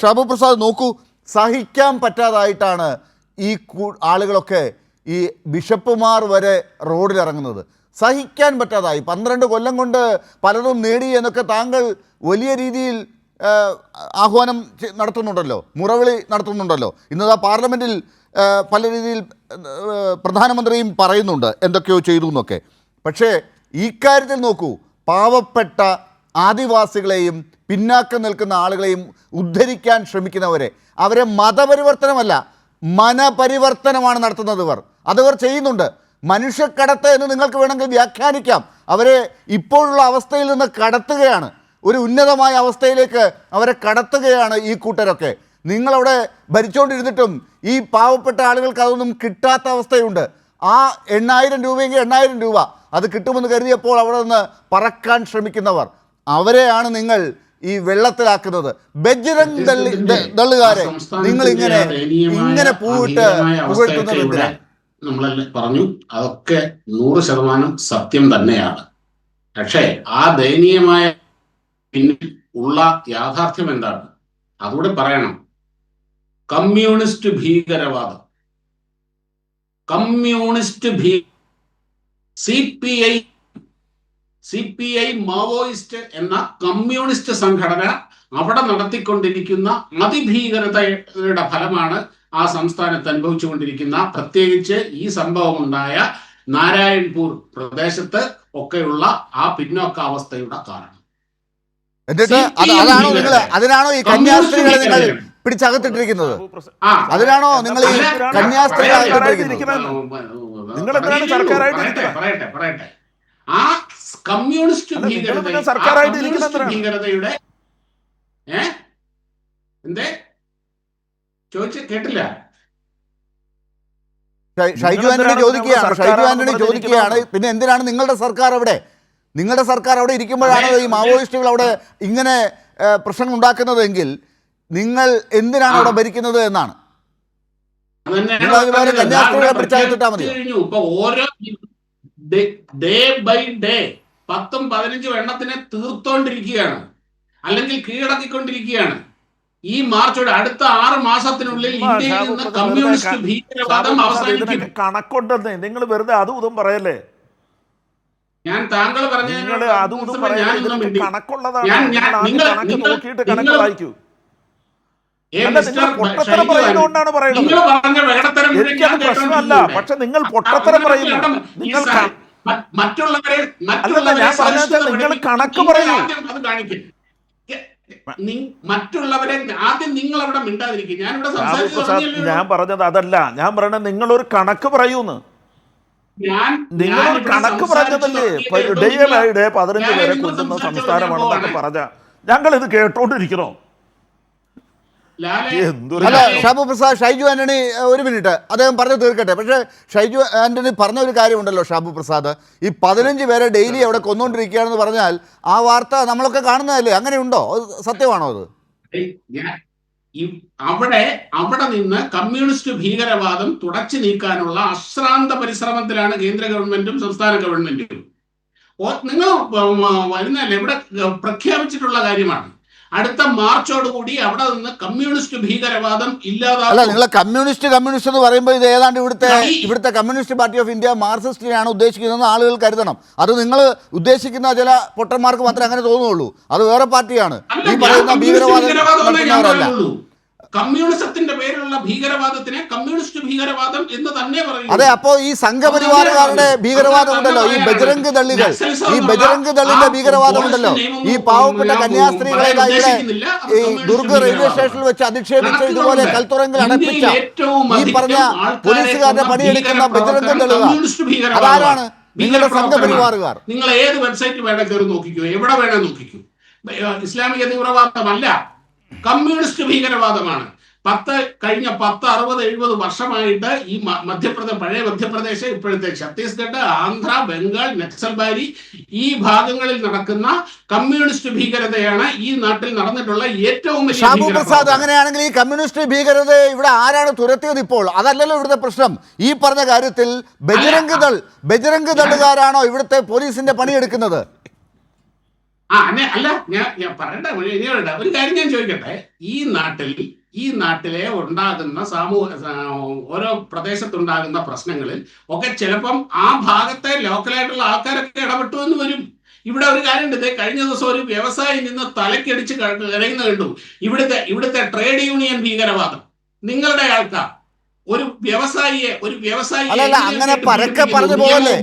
ഷാബു പ്രസാദ് നോക്കൂ സഹിക്കാൻ പറ്റാതായിട്ടാണ് ഈ ആളുകളൊക്കെ ഈ ബിഷപ്പുമാർ വരെ റോഡിലിറങ്ങുന്നത്. സഹിക്കാൻ പറ്റാതായി. പന്ത്രണ്ട് കൊല്ലം കൊണ്ട് പലതും നേടി എന്നൊക്കെ താങ്കൾ വലിയ രീതിയിൽ ആഹ്വാനം നടത്തുന്നുണ്ടല്ലോ മുറവിളി നടത്തുന്നുണ്ടല്ലോ. ഇന്നതാ പാർലമെന്റിൽ പല രീതിയിൽ പ്രധാനമന്ത്രിയും പറയുന്നുണ്ട് എന്തൊക്കെയോ ചെയ്തു എന്നൊക്കെ. പക്ഷേ ഈ കാര്യത്തിൽ നോക്കൂ പാവപ്പെട്ട ആദിവാസികളെയും പിന്നാക്കം നിൽക്കുന്ന ആളുകളെയും ഉദ്ധരിക്കാൻ ശ്രമിക്കുന്നവരെ. അവരെ മതപരിവർത്തനമല്ല മനപരിവർത്തനമാണ് നടത്തുന്നത് ഇവർ. അതവർ ചെയ്യുന്നുണ്ട്. മനുഷ്യക്കടത്ത് എന്ന് നിങ്ങൾക്ക് വേണമെങ്കിൽ വ്യാഖ്യാനിക്കാം. അവരെ ഇപ്പോഴുള്ള അവസ്ഥയിൽ നിന്ന് കടത്തുകയാണ്. ഒരു ഉന്നതമായ അവസ്ഥയിലേക്ക് അവരെ കടത്തുകയാണ് ഈ കൂട്ടരൊക്കെ. നിങ്ങളവിടെ ഭരിച്ചുകൊണ്ടിരുന്നിട്ടും ഈ പാവപ്പെട്ട ആളുകൾക്ക് അതൊന്നും കിട്ടാത്ത അവസ്ഥയുണ്ട്. ആ എണ്ണായിരം രൂപയെങ്കിൽ എണ്ണായിരം രൂപ. അത് കിട്ടുമെന്ന് കരുതിയപ്പോൾ അവിടെ നിന്ന് പറക്കാൻ ശ്രമിക്കുന്നവർ. അവരെയാണ് നിങ്ങൾ ഈ വെള്ളത്തിലാക്കുന്നത്. ബജ്രംഗ് ദള്ളുകാരെ നിങ്ങൾ ഇങ്ങനെ ഇങ്ങനെ പൂവിട്ട് പുകഴ്ത്തുന്നത് നമ്മളെല്ലാം പറഞ്ഞു. അതൊക്കെ നൂറ് ശതമാനം സത്യം തന്നെയാണ്. പക്ഷേ ആ ദയനീയമായ പിന്നിൽ ഉള്ള യാഥാർത്ഥ്യം എന്താണ്? അതുകൂടെ പറയണം. കമ്മ്യൂണിസ്റ്റ് ഭീകരവാദം. Communist Bhi C P I C P I Maoist എന്ന കമ്മ്യൂണിസ്റ്റ് സംഘടന അവിടെ നടത്തിക്കൊണ്ടിരിക്കുന്ന അതിഭീകരതയുടെ ഫലമാണ് ആ സംസ്ഥാനത്ത് അനുഭവിച്ചുകൊണ്ടിരിക്കുന്ന പ്രത്യേകിച്ച് ഈ സംഭവം ഉണ്ടായ നാരായൺപൂർ പ്രദേശത്ത് ഒക്കെയുള്ള ആ പിന്നോക്കാവസ്ഥയുടെ കാരണം എന്നിട്ട് അതാണോ നിങ്ങൾ അതിനാണോ ഈ കന്യാസ്ത്രീകളെ നിങ്ങൾ പിടിച്ചകത്തിട്ടിരിക്കുന്നത് ആ അതിനാണോ നിങ്ങൾ ഈ കന്യാസ്ത്രീകളെ നിങ്ങൾ എന്തിനാണ് സർക്കാരായിട്ട് പറയട്ടെ പറയട്ടെ ആ കമ്മ്യൂണിസ്റ്റ് ഭീകരതയുടെ ഏ? എന്തേ? ചോദിച്ച കേട്ടില്ല. ഷൈജു ആന്റണി ചോദിക്കുകയാണ്. ഷൈജു ആന്റണി ചോദിക്കുകയാണ്. പിന്നെ എന്തിനാണ് നിങ്ങളുടെ സർക്കാർ അവിടെ? നിങ്ങളുടെ സർക്കാർ അവിടെ ഇരിക്കുമ്പോഴാണ് ഈ മാവോയിസ്റ്റുകൾ അവിടെ ഇങ്ങനെ പ്രശ്നങ്ങൾ ഉണ്ടാക്കുന്നതെങ്കിൽ നിങ്ങൾ എന്തിനാണ് അവിടെ. ഭരിക്കുന്നത് എന്നാണ്. കന്യാസ്ത്രീകളെ ഇവിടെ മതിയോ? പത്തും പതിനഞ്ചും എണ്ണത്തിനെ തീർത്തോണ്ടിരിക്കുകയാണ്. അല്ലെങ്കിൽ കീഴടക്കിക്കൊണ്ടിരിക്കുകയാണ്. ഈ മാർച്ചോടെ അടുത്ത ആറ് മാസത്തിനുള്ളിൽ ഇന്ത്യയിൽ നിന്ന് കമ്മ്യൂണിസ്റ്റ് ഭീകരവാദം അവസാനിക്കും. കണക്കുണ്ടെന്ന്. നിങ്ങൾ വെറുതെ അതും ഇതും പറയല്ലേ? ഞാൻ താങ്കൾ പറഞ്ഞു. കണക്കുള്ളതാണ്. നോക്കിയിട്ട് കണക്ക് വായിക്കൂ. പൊട്ടത്തരം പറയുന്നതുകൊണ്ടാണ് പറയുന്നത് പ്രശ്നമല്ല. പക്ഷെ നിങ്ങൾ പൊട്ടത്തരം പറയുന്നു. നിങ്ങൾ മറ്റുള്ളവരെ മറ്റുള്ളവരെ ഞാൻ പറഞ്ഞത് നിങ്ങൾ കണക്ക് നിങ്ങൾ ആദ്യം അത് കാണിക്കും. മറ്റുള്ളവരെ ആദ്യം നിങ്ങൾ അവിടെ മിണ്ടാതിരിക്കും ഞാൻ ഇവിടെ ഞാൻ പറഞ്ഞത് അതല്ല. ഞാൻ പറയണത് ഒരു കണക്ക് പറയൂന്ന്. നിങ്ങളൊരു കണക്ക് പറഞ്ഞതല്ലേ? ഡേ. ബൈ ഡേ പതിനഞ്ച് പേരെ കൊല്ലുന്ന സംസ്ഥാനമാണെന്നൊക്കെ പറഞ്ഞ. ഞങ്ങൾ ഇത് കേട്ടോണ്ടിരിക്കണോ? അല്ല ലാലേ, ഷാബു പ്രസാദ് ഷൈജു ആന്റണി ഒരു മിനിറ്റ്. അദ്ദേഹം പറഞ്ഞു തീർക്കട്ടെ. പക്ഷേ ഷൈജു ആന്റണി പറഞ്ഞ ഒരു കാര്യമുണ്ടല്ലോ ഷാബു പ്രസാദ്. ഈ പതിനഞ്ച് പേരെ ഡെയിലി അവിടെ കൊന്നുകൊണ്ടിരിക്കുകയാണെന്ന് പറഞ്ഞാൽ ആ വാർത്ത നമ്മളൊക്കെ കാണുന്നതല്ലേ? അങ്ങനെയുണ്ടോ അത് സത്യമാണോ അത്? ഈ- അവിടെ അവിടെ നിന്ന് കമ്മ്യൂണിസ്റ്റ് ഭീകരവാദം തുടച്ചു നീക്കാനുള്ള അശ്രാന്ത പരിശ്രമത്തിലാണ് കേന്ദ്ര ഗവൺമെന്റും സംസ്ഥാന ഗവൺമെന്റും. നിങ്ങൾ വരുന്നല്ലേ ഇവിടെ പ്രഖ്യാപിച്ചിട്ടുള്ള കാര്യമാണ്. അടുത്ത മാർച്ചോടുകൂടി അവിടെ നിന്ന് കമ്മ്യൂണിസ്റ്റ് ഭീകരവാദം അല്ല ഇല്ലാതാക്കും നിങ്ങൾ കമ്മ്യൂണിസ്റ്റ് കമ്മ്യൂണിസ്റ്റ് എന്ന് പറയുമ്പോൾ ഇത് ഏതാണ്ട് ഇവിടുത്തെ ഇവിടുത്തെ കമ്മ്യൂണിസ്റ്റ് പാർട്ടി ഓഫ് ഇന്ത്യ മാർക്സിസ്റ്റിനെയാണ് ഉദ്ദേശിക്കുന്നതെന്ന് ആളുകൾ കരുതണം. അത് നിങ്ങൾ ഉദ്ദേശിക്കുന്ന ചില പൊട്ടന്മാർക്ക് മാത്രമേ അങ്ങനെ തോന്നുള്ളൂ. അത് വേറെ പാർട്ടിയാണ്. അല്ല, ഈ പറയുന്ന ഭീകരവാദം കമ്മ്യൂണിസത്തിന്റെ ഭീകരവാദത്തിനെ കമ്മ്യൂണിസ്റ്റ് ഭീകരവാദം എന്ന് തന്നെ പറയുന്നു. അതെ അപ്പോ ഈ സംഘപരിവാരക്കാരുടെ ഭീകരവാദം ഉണ്ടല്ലോ. ഈ ബജരംഗ് ദളികൾ ഈ ബജരംഗ് ദളിന്റെ ഭീകരവാദം ഉണ്ടല്ലോ. ഈ പാവപ്പെട്ട കന്യാസ്ത്രീകളെ ഇവിടെ ഈ ദുർഗ് റെയിൽവേ സ്റ്റേഷനിൽ വെച്ച് അധിക്ഷേപിച്ച് ഇതുപോലെ കൽത്തുറങ്കിൽ അടപ്പിച്ച ഈ പറഞ്ഞ പോലീസുകാരുടെ പണിയെടുക്കുന്ന ബജരംഗ് ദള്ളുകാർ അതാരാണ് നിങ്ങളുടെ സംഘപരിവാറുകാർ. നിങ്ങൾ ഏത് വെബ്സൈറ്റ് വേണേ കയറി നോക്കിക്കോ. എവിടെ വേണേ നോക്കിക്കോ. ഇസ്ലാമിക തീവ്രവാദമല്ല. കമ്മ്യൂണിസ്റ്റ് ഭീകരവാദമാണ്. പത്ത് കഴിഞ്ഞ പത്ത് അറുപത് എഴുപത് വർഷമായിട്ട് ഈ മധ്യപ്രദേശ് പഴയ മധ്യപ്രദേശ് ഇപ്പോഴത്തെ ഛത്തീസ്ഗഡ് ആന്ധ്ര ബംഗാൾ നക്സൽബാരി ഈ ഭാഗങ്ങളിൽ നടക്കുന്ന കമ്മ്യൂണിസ്റ്റ് ഭീകരതയാണ് ഈ നാട്ടിൽ നടന്നിട്ടുള്ള ഏറ്റവും ഷാബു പ്രസാദ് അങ്ങനെയാണെങ്കിൽ ഈ കമ്മ്യൂണിസ്റ്റ് ഭീകരത ഇവിടെ ആരാണ് തുരത്തിയത് ഇപ്പോൾ? അതല്ലല്ലോ ഇവിടുത്തെ പ്രശ്നം. ഈ പറഞ്ഞ കാര്യത്തിൽ ബജരംഗ് ദൾ ബജരംഗ് ദളുകാരാണോ ഇവിടുത്തെ പോലീസിന്റെ പണിയെടുക്കുന്നത് ആ അല്ല ഞാൻ ഞാൻ പറയണ്ട. ഒരു കാര്യം ഞാൻ ചോദിക്കട്ടെ. ഈ നാട്ടിൽ ഈ നാട്ടിലെ ഉണ്ടാകുന്ന സാമൂഹ ഓരോ പ്രദേശത്തുണ്ടാകുന്ന പ്രശ്നങ്ങളിൽ ഒക്കെ ചിലപ്പം ആ ഭാഗത്തെ ലോക്കലായിട്ടുള്ള ആൾക്കാരൊക്കെ ഇടപെട്ടു എന്ന് വരും. ഇവിടെ ഒരു കാര്യമുണ്ട്. ദേ കഴിഞ്ഞ ദിവസം ഒരു വ്യവസായി നിന്ന് തലക്കടിച്ച് കരയുന്ന കണ്ടു. ഇവിടുത്തെ ഇവിടുത്തെ ട്രേഡ് യൂണിയൻ ഭീകരവാദം. നിങ്ങളുടെ ആൾക്കാർ ഒരു വ്യവസായിയെ ഒരു വ്യവസായി അങ്ങനെ പരക്കെ പറഞ്ഞു പോകല്ലേ